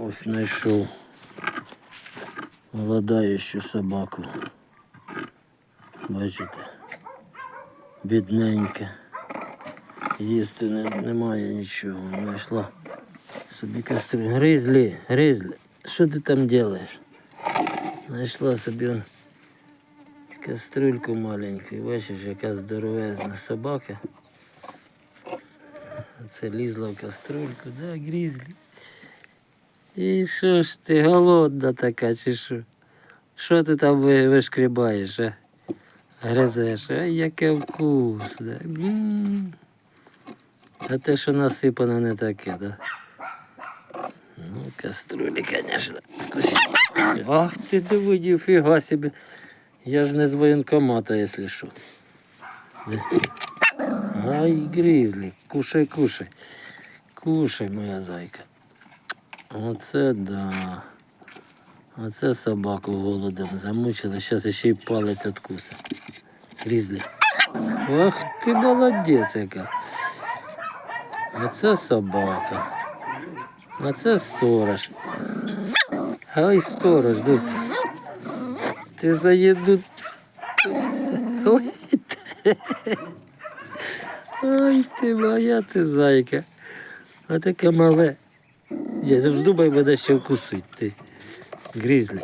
Ось знайшов голодаючу собаку. Бачите? Бідненька. Їсти не, немає нічого. Знайшла собі кастрюлю. Гризлі, гризлі, що ти там робиш? Знайшла собі он кастрюльку маленьку. І Бачиш, яка здоровезна собака. Це лізла в кастрюльку, да, грізлі. І що ж ти голодна така, чи що? Що ти там вишкрібаєш, а? Гризеш, ай, яке вкусне. А те, що насипано, не таке, да? Ну, каструлі, звісно. Ах ти диви, ніфіга собі. Я ж не з воєнкомата, якщо що. Ай, грізлі, кушай, кушай. Кушай, моя зайка. Оце да. Оце собаку голодом замучили. Зараз ще й палець откуса. Грізлі. Ах ти молодець яка. Оце собака. Оце сторож. Ой, сторож, ду. Ти за їду. Ой, ти. Ой, ти моя ти зайка. А таке мале. Я не вздумай мене ще вкусить, ти. Грізлі.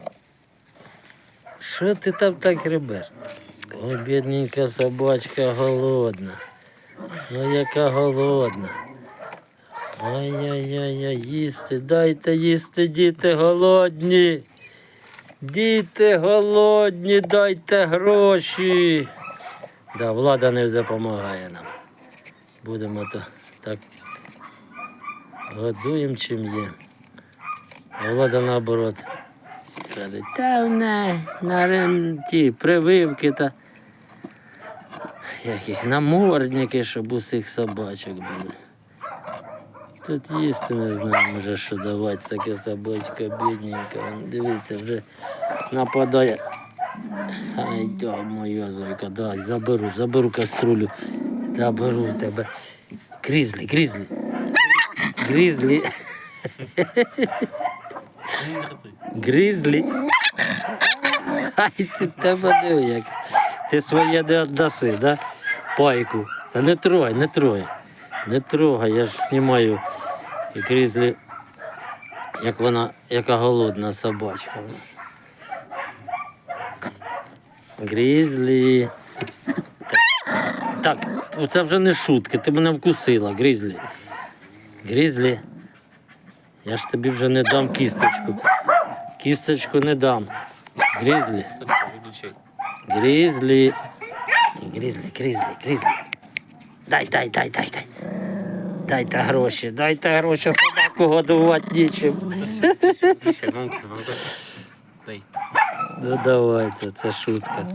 Що ти там так ребеш? Ой, бідненька собачка голодна. Ну яка голодна. Ай-яй-яй, їсти, дайте їсти, діти голодні. Діти голодні, дайте гроші. Да, влада не допомагає нам. Будемо то так годуємо чим є. А влада наоборот. Каже, та не, на рен- ті прививки та як їх намордники, щоб усіх собачок були. Тут їсти не знаю, може що давати, таке собачка бідненька. Дивіться, вже нападає. Ай, да, моя зайка, дай, заберу, заберу каструлю. Заберу тебе. Грізлі, грізлі. Грізлі. Грізлі. Ай, ти тебе диви як. Ти своє не віддаси, да? Пайку. Та не трогай, не трогай. Не трогай, я ж знімаю грізлі, як вона, яка голодна собачка. Грізлі. Так, так, це вже не шутки, ти мене вкусила, Грізлі. Грізлі. Я ж тобі вже не дам кісточку. Кісточку не дам. Грізлі. Грізлі. Грізлі, грізлі, грізлі. Дай, дай, дай, дай, дай. Дайте гроші, дайте гроші, собаку годувати нічим. Ну давайте, це шутка.